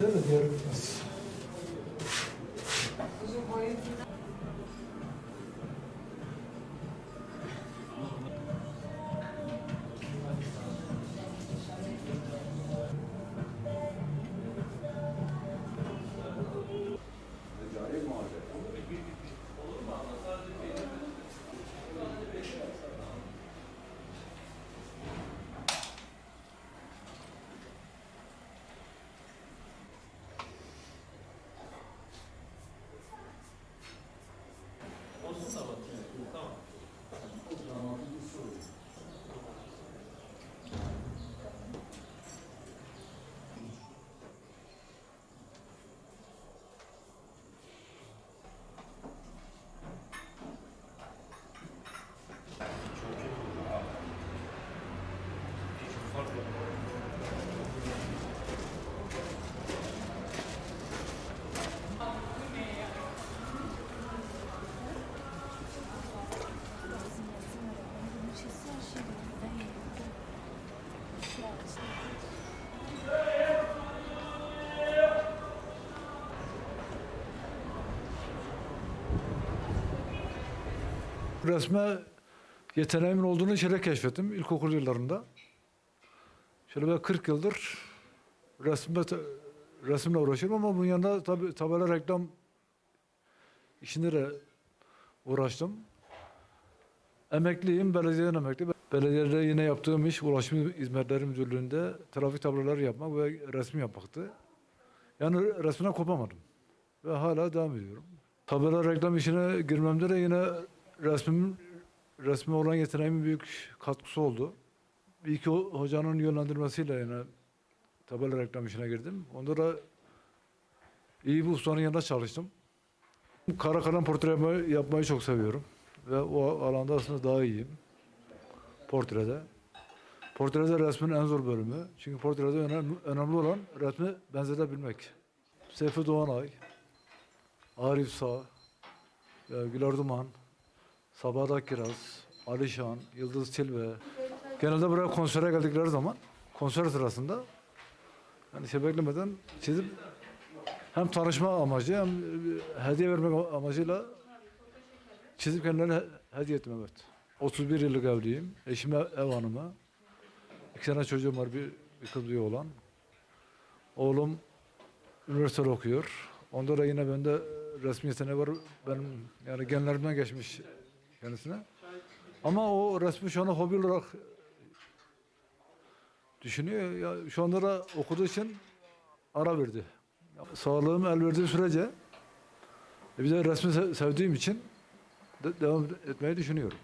Değil mi? Diğer Resme yeteneğimin olduğunu şöyle keşfettim ilkokul yıllarında. Şöyle ben 40 yıldır resimle, resimle uğraşıyorum ama bunun yanında tabi tabela reklam işinde de uğraştım. Emekliyim, belediyeden emekli. Belediyede yine yaptığım iş Ulaşım Hizmetleri Müdürlüğü'nde trafik tabloları yapmak ve resim yapmaktı. Yani resmine kopamadım. Ve hala devam ediyorum. Tabela reklam işine girmemde de yine resmim, resme olan yeteneğimin büyük katkısı oldu. Bir iki ho- hocanın yönlendirmesiyle yine tabela reklam işine girdim. Onda da iyi bir ustanın yanında çalıştım. Kara kalem portre yapmayı, yapmayı çok seviyorum. Ve o alanda aslında daha iyiyim. Portrede. Portrede resmin en zor bölümü. Çünkü portrede önemli, önemli olan resmi benzetebilmek. Seyfi Doğanay, Arif Sağ, e, Güler Duman, Sabahat Kiraz, Alişan, Yıldız Tilbe. Genelde buraya konsere geldikleri zaman, konser sırasında yani şey beklemeden çizip hem tanışma amacı hem hediye vermek amacıyla çizip kendilerine he- hediye ettim evet. 31 yıllık evliyim. Eşime ev hanımı. İki tane çocuğum var. Bir, bir kız bir oğlan. Oğlum üniversitede okuyor. Onda da yine bende resmi yeteneği var. Benim yani genlerimden geçmiş kendisine. Ama o resmi şu anda hobi olarak düşünüyor. Ya şu anda da okuduğu için ara verdi. Sağlığım el verdiği sürece e bir de resmi se- sevdiğim için de- devam etmeyi düşünüyorum.